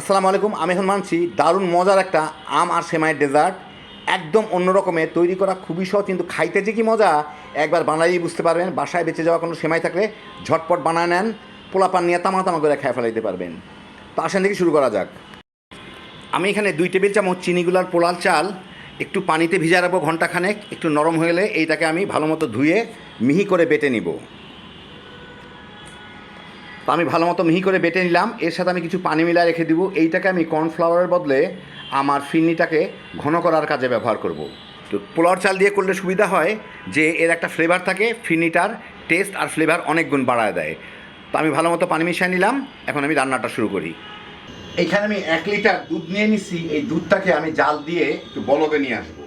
আসসালামু আলাইকুম, আমি এখন মানছি দারুণ মজার একটা আম আর সেমাইয়ের ডেজার্ট। একদম অন্য রকমের তৈরি করা খুবই সহজ, কিন্তু খাইতে যে কি মজা, একবার বানালেই বুঝতে পারবেন, বাসায় বেঁচে যাওয়া কোনো সেমাই থাকলে ঝটপট বানায় নেন, পোলাপান নিয়ে তামা তামা করে খেয়ে ফেলাইতে পারবেন। তো আসেন থেকে শুরু করা যাক। আমি এখানে দুই টেবিল চামচ চিনিগুলার পোলাল চাল, একটু পানিতে ভিজা রাখব ঘন্টাখানেক, একটু নরম হয়ে গেলে এইটাকে আমি ভালো মতো ধুয়ে মিহি করে বেটে নিব। তো আমি ভালো মতো মিহি করে বেটে নিলাম। এর সাথে আমি কিছু পানি মিলায় রেখে দিব। এইটাকে আমি কর্নফ্লাওয়ারের বদলে আমার ফিরনিটাকে ঘন করার কাজে ব্যবহার করব। তো পোলাওর চাল দিয়ে করলে সুবিধা হয় যে এর একটা ফ্লেভার থাকে, ফিরনিটার টেস্ট আর ফ্লেভার অনেক গুণ বাড়ায় দেয়। তো আমি ভালো মতো পানি মিশিয়ে নিলাম। এখন আমি রান্নাটা শুরু করি। এইখানে আমি এক লিটার দুধ নিয়ে নিছি। এই দুধটাকে আমি জাল দিয়ে একটু বলকে নিয়ে আসব।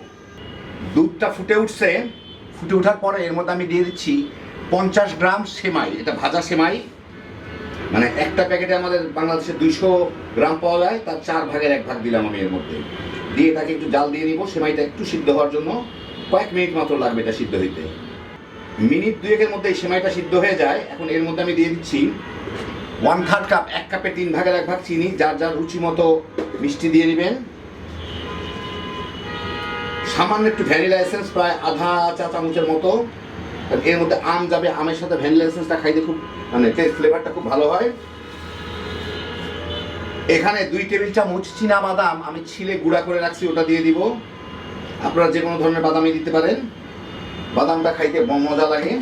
দুধটা ফুটে উঠছে। ফুটে ওঠার পরে এর মধ্যে আমি দিয়ে দিচ্ছি পঞ্চাশ গ্রাম সেমাই। এটা ভাজা সেমাই। মানে একটা প্যাকেটে আমাদের বাংলাদেশে দুইশো গ্রাম পাওয়া যায়, তার চার ভাগের এক ভাগ দিলাম আমি এর মধ্যে। দিয়ে তাকে একটু জাল দিয়ে নিব, সেমাইটা একটু সিদ্ধ হওয়ার জন্য কয়েক মিনিট মাত্র লাগবে এটা সিদ্ধ হইতে। মিনিট দুয়েকের মধ্যে এই সেমাইটা সিদ্ধ হয়ে যায়, এখন এর মধ্যে আমি দিয়ে দিচ্ছি ওয়ান থার্ড কাপ এক কাপে তিন ভাগের এক ভাগ চিনি, যার যার রুচি মতো মিষ্টি দিয়ে নেবেন। সামান্য একটু ভ্যানিলা এসেন্স, প্রায় আধা চা চামচের মতো। এর মধ্যে আম যাবে, আমের সাথে ভ্যানিলা এসেন্সটা খাইতে খুব মানে টেস্ট ফ্লেভারটা খুব ভালো হয়। এখানে দুই টেবিল চামচ চীনা বাদাম আমি ছিলে গুঁড়া করে রাখছি, ওটা দিয়ে দিব। আপনারা যে কোনো ধরনের বাদামই দিতে পারেন। বাদামটা খাইতে মজা লাগে।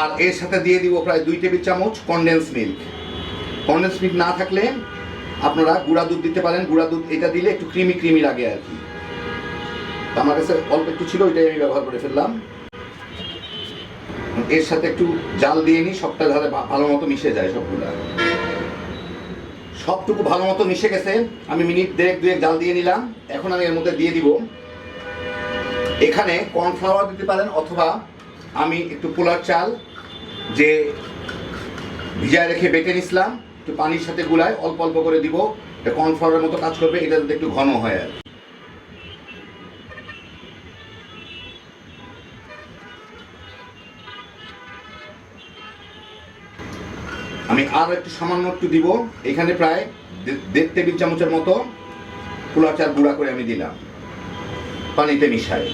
আর এর সাথে দিয়ে দিব প্রায় দুই টেবিল চামচ কনডেন্স মিল্ক কনডেন্স মিল্ক না থাকলে আপনারা গুঁড়া দুধ দিতে পারেন। গুঁড়া দুধ এটা দিলে একটু ক্রিমি ক্রিমি লাগে আর কি। আমার কাছে অল্প একটু ছিল, ওইটাই আমি ব্যবহার করে ফেললাম। এর সাথে একটু জাল দিয়ে নিই, সবটা যাতে ভালো মতো মিশে যায় সবগুলা। সবটুকু ভালো মতো মিশে গেছে, আমি মিনিট দেড়েক, দুয়েক জাল দিয়ে নিলাম। এখন আমি এর মধ্যে দিয়ে দিব। এখানে কর্নফ্লাওয়ার দিতে পারেন, অথবা আমি একটু পোলার চাল যে ভিজায় রেখে বেটে নিছিলাম, একটু পানির সাথে গুলায় অল্প অল্প করে দিব। এটা কর্নফ্লাওয়ারের মতো কাজ করবে, এটা যাতে একটু ঘন হয় আর আমি আর একটু সামান্য একটু দিব। এখানে প্রায় দেড় টেবিল চামচের মতো পোলার চাল গুঁড়া করে আমি দিলাম। পানিতে মিশায়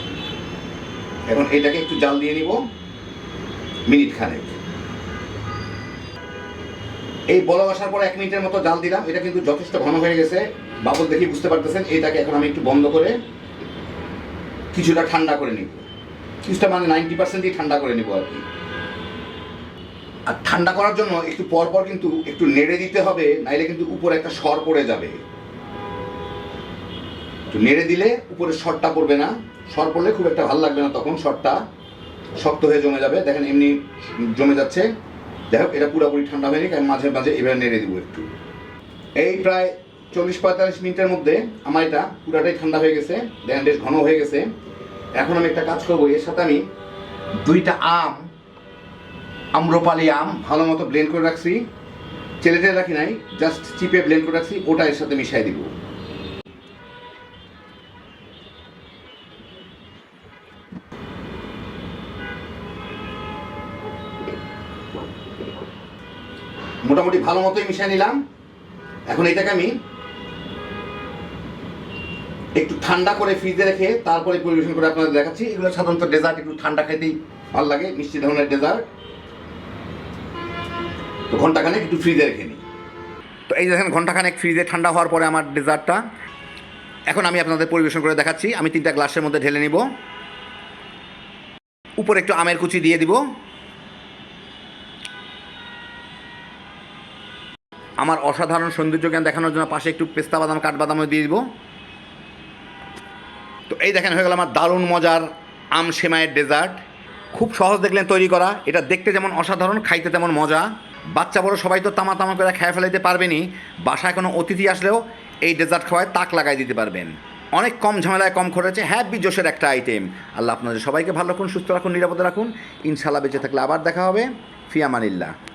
এখন এটাকে একটু জাল দিয়ে নিব। মিনিট খানেক। এই বলক আসার পর এক মিনিটের মতো জাল দিলাম। এটা কিন্তু যথেষ্ট ঘন হয়ে গেছে। বাবল দেখি বুঝতে পারতেছেন, এটাকে এখন আমি একটু বন্ধ করে কিছুটা ঠান্ডা করে নিব। কিছুটা মানে নাইনটি পার্সেন্টই ঠান্ডা করে নিব আর কি। আর ঠান্ডা করার জন্য একটু পর পর কিন্তু একটু নেড়ে দিতে হবে, নাইলে কিন্তু উপরে একটা সর পড়ে যাবে। একটু নেড়ে দিলে উপরে সরটা পড়বে না। সর পড়লে খুব একটা ভালো লাগবে না তখন সরটা শক্ত হয়ে জমে যাবে। দেখেন এমনি জমে যাচ্ছে। দেখো এটা পুরোপুরি ঠান্ডা হয়নি আমি মাঝে মাঝে এবার নেড়ে দিব একটু। এই প্রায় চল্লিশ পঁয়তাল্লিশ মিনিটের মধ্যে আমার এটা পুরাটাই ঠান্ডা হয়ে গেছে। দেখেন বেশ ঘন হয়ে গেছে। এখন আমি একটা কাজ করব। এর সাথে আমি দুইটা আম আম্রপালি আম, ভালো মতো ব্লেন্ড করে রাখছি। চেলেটে রাখি নাই জাস্ট চিপে ব্লেন্ড করে রাখছি, ওটা এর সাথে মিশাই দিব। মোটামুটি ভালো মতোই মিশিয়ে নিলাম। এখন এটাকে আমি একটু ঠান্ডা করে ফ্রিজে রেখে তারপরে পরিবেশন করে আপনাদের দেখাচ্ছি। এগুলো সাধারণত ডেজার্ট একটু ঠান্ডা খেতেই ভালো লাগে, মিষ্টি ধরনের ডেজার্ট তো ঘন্টাখানেক একটু ফ্রিজে রেখে নিই। তো এই দেখেন, ঘন্টাখানেক ফ্রিজে ঠান্ডা হওয়ার পরে আমার ডেজার্টটা এখন আমি আপনাদের পরিবেশন করে দেখাচ্ছি। আমি তিনটা গ্লাসের মধ্যে ঢেলে নিব। উপরে একটু আমের কুচি দিয়ে দিব। আমার অসাধারণ সৌন্দর্য জ্ঞান দেখানোর জন্য পাশে একটু পেস্তা বাদাম, কাঠবাদামও দিয়ে দিব। তো এই দেখেন, হয়ে গেল আমার দারুণ মজার আম সেমাইয়ের ডেজার্ট খুব সহজ দেখলেন তৈরি করা। এটা দেখতে যেমন অসাধারণ, খাইতে তেমন মজা। বাচ্চা বড় সবাই তো তামা তামা করে খেয়ে ফেলাইতে পারবেনি, বাসায় কোনো অতিথি আসলেও এই ডেজার্ট খাওয়ায় তাক লাগাই দিতে পারবেন। অনেক কম ঝামেলায় কম খরচে হ্যাপি জোশের একটা আইটেম আল্লাহ আপনাদের সবাইকে ভালো রাখুন, সুস্থ রাখুন, নিরাপদে রাখুন। ইনশাল্লাহ বেঁচে থাকলে আবার দেখা হবে। ফিয়ামানিল্লাহ।